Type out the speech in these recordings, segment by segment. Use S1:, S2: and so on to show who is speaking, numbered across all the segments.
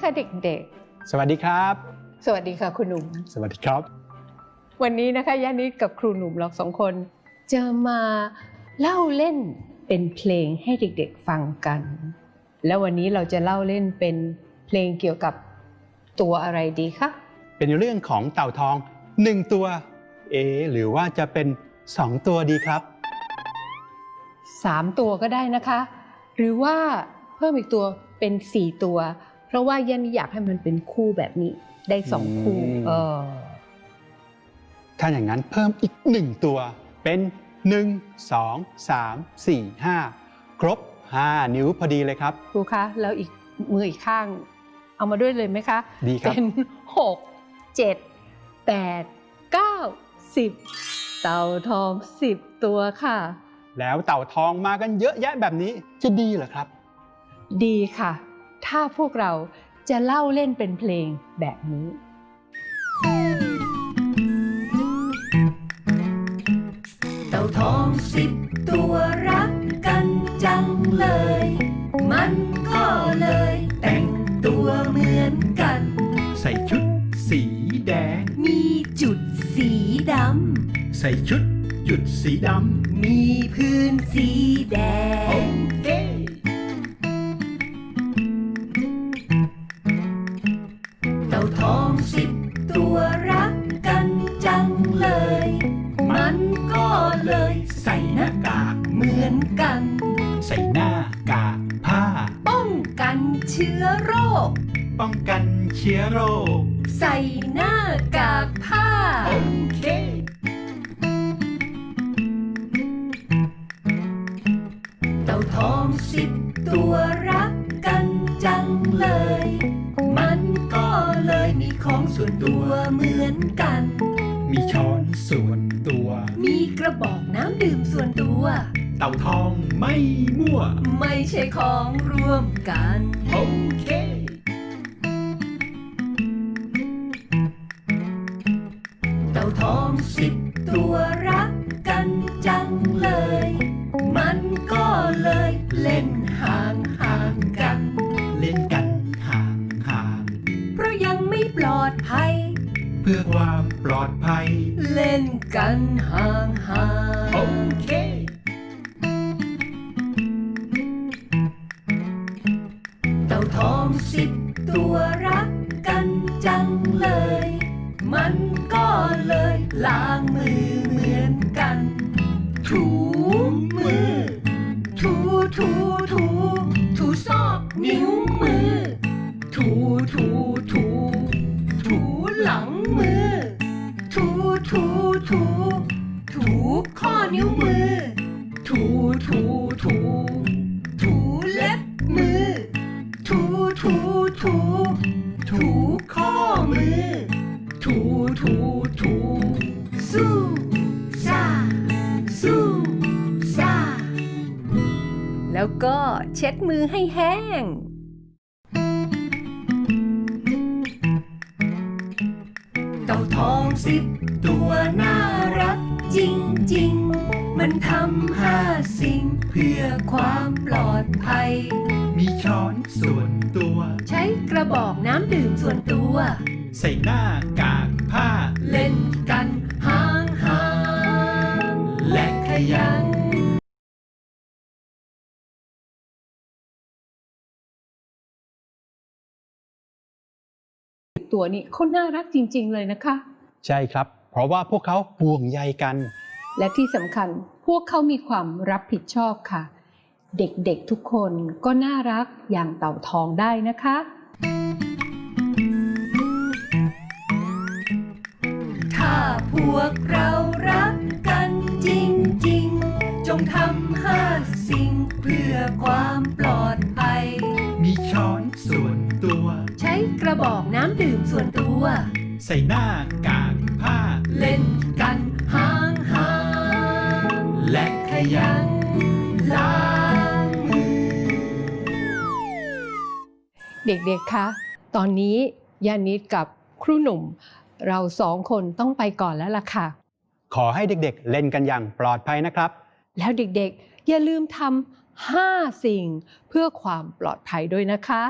S1: ค่ะเด็ก
S2: สวัสดีครับ
S1: ๆสวัสดีค่ะคุณหนุ่ม
S2: สวัสดีครับ
S1: วันนี้นะคะยานิดกับครูหนุ่มเราสองคน จะมาเล่าเล่นเป็นเพลงให้เด็กๆฟังกัน แล้ววันนี้เราจะเล่าเล่นเป็นเพลงเกี่ยวกับตัวอะไรดีคะ
S2: เป็นเรื่องของเต่าทองหนึ่งตัว เอะหรือว่าจะเป็นสองตัวดีครับ
S1: สามตัวก็ได้นะคะ หรือว่าเพิ่มอีกตัวเป็นสี่ตัว เพราะว่ายันอยากให้มันเป็นคู่แบบนี้ ได้สองคู่
S2: อืม
S1: เออ
S2: ถ้าอย่างนั้นเพิ่มอีกหนึ่งตัว เป็นหนึ่งสองสามสี่ห้าครบห้านิ้วพอดีเลยครับ
S1: ครูคะแล้วอีกมืออีกข้าง เอามาด้วยเลยไหมคะ
S2: ดีครับ
S1: เป็นหกเจ็ดแปดเก้าสิบเต่าทองสิบตัวค่ะ
S2: แล้วเต่าทองมากันเยอะแยะแบบนี้จะดีเหรอครับ
S1: ดีค่ะ ถ้าพวกเราจะเล่าเล่นเป็นเพลงแบบนี้
S3: เต่าทองสิบตัวรักกันจังเลย มันก็เลยแต่งตัวเหมือนกัน
S4: ใส่ชุดสีแดง
S3: มีจุดสีด
S4: ใส่ชุดหยุดสีดำ
S3: มี ตัวรักกันจังเลย มันก็เลยใส่หน้ากากเหมือนกัน
S4: ใส่หน้ากากผ้า
S3: ป้องกันเชื้อโรค
S4: ป้องกันเชื้อโรค
S3: ใส่หน้ากากผ้า
S4: โอเค
S3: เต่าทองสิบตัวรักกันจังเลยมันก็เลยมี ของส่วนตัวเหมือนกัน
S4: มีช้อนส่วนตัว
S3: มีกระบอกน้ำดื่มส่วนตัว
S4: เต่าทองไม่มั่ว
S3: ไม่ใช่ของร่วมกัน
S4: โอเค
S3: เต่าทองสิบตัวรักกันจังเลย มันก็เลยเล่นห่าง พื่อ
S4: ความปลอดภัย
S3: เล่นกันห่างห่าง
S4: โอเค
S3: เต่าทองสิบตัวรักกันจังเลย มันก็เลยล้างมือเหมือนกัน ถูมือ ถูถูถู ข้อนิ้วมือ ถูถูถู ถูเล็บมือ ถูถูถู ถูข้อมือ ถูถูถูสู้ซาสู้ซาแล้วก็เช็ดมือให้แห้งเต่าทองสิบตัวน่า จริง ๆ มันทำห้าสิ่งเพื่อความปลอดภัย
S4: มีช้อนส่วนตัว
S3: ใช้กระบอกน้ำดื่มส่วนตัว
S4: ใส่หน้ากากผ้า
S3: เล่นกันห่างห่างๆและขยัน
S1: ตัวนี้เขาน่ารักจริง ๆ เลยนะคะ
S2: ใช่ครับ เพราะว่าพวกเขาห่วงใยกัน
S1: และที่สำคัญพวกเขามีความรับผิดชอบค่ะ เด็กๆทุกคนก็น่ารักอย่างเต่าทองได้นะคะ
S3: ถ้าพวกเรารักกันจริงๆ จงทำห้าสิ่งเพื่อความปลอดภัย
S4: มีช้อนส่วนตัว
S3: ใช้กระบอกน้ำดื่มส่วนตัว
S4: ใส่หน้ากากผ้า
S3: เล่นกันห่างห่างๆและขยันล้างมือ
S1: เด็กๆ คะ ตอนนี้ยานิดกับครูหนุ่ม เราสองคนต้องไปก่อนแล้วล่ะค่ะ
S2: ขอให้เด็กๆ เล่นกันอย่างปลอดภัยนะครับ
S1: แล้วเด็กๆ อย่าลืมทำห้าสิ่งเพื่อความปลอดภัยด้วยนะคะ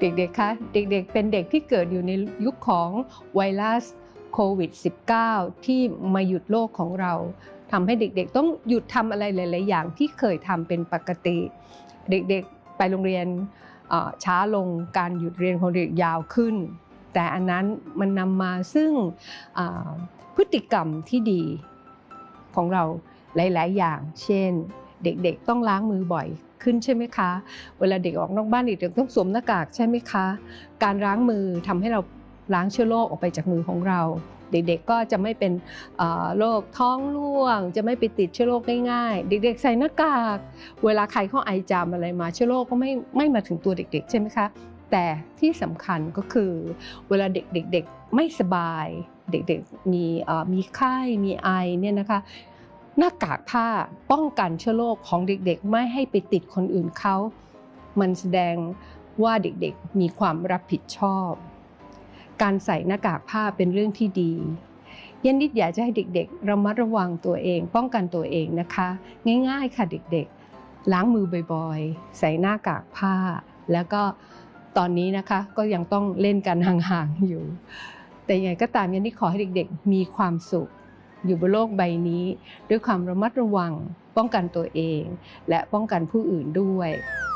S1: เด็กๆ คะ เด็กๆ เป็นเด็กที่เกิดอยู่ในยุคของไวรัสโควิด -19 ที่มาหยุดโลกของเราทำให้เด็กๆ ต้องหยุดทำอะไรหลาย ๆ อย่างที่เคยทำเป็นปกติ เด็กๆ ไปโรงเรียนช้าลง การหยุดเรียนของเด็กยาวขึ้น แต่อันนั้นมันนำมาซึ่งพฤติกรรมที่ดีของเราหลาย ๆ อย่าง เช่น เด็กๆ ต้องล้างมือบ่อยขึ้นใช่ไหมคะ เวลาเด็กออกนอกบ้านเด็กต้องสวมหน้ากากใช่ไหมคะ การล้างมือทำให้เราล้างเชื้อโรคออกไปจากมือของเรา เด็กๆก็จะไม่เป็นโรคท้องร่วง จะไม่ไปติดเชื้อโรคง่ายๆ เด็กๆใส่หน้ากาก เวลาใครเขาไอจามอะไรมาเชื้อโรคก็ไม่ไม่มาถึงตัวเด็ก ๆ ใช่ไหมคะแต่ที่สำคัญก็คือ เวลาเด็กๆไม่สบาย เด็กๆมีมีไข้มีไอเนี่ยนะคะ หน้ากากผ้าป้องกันเชื้อโรคของเด็กๆ ไม่ให้ไปติดคนอื่นเขา มันแสดงว่าเด็กๆมีความรับผิดชอบ การใส่หน้ากากผ้าเป็นเรื่องที่ดียันนิดอยากจะให้เด็กๆระมัดระวังตัวเอง ป้องกันตัวเองนะคะ ง่ายๆค่ะเด็กๆ ล้างมือบ่อยๆ ใส่หน้ากากผ้า แล้วก็ตอนนี้นะคะก็ยังต้องเล่นกันห่างๆอยู่ แต่ยังไงก็ตามยันนิดขอให้เด็กๆ มีความสุข อยู่บนโลกใบนี้ ด้วยความระมัดระวัง ป้องกันตัวเอง และป้องกันผู้อื่นด้วย「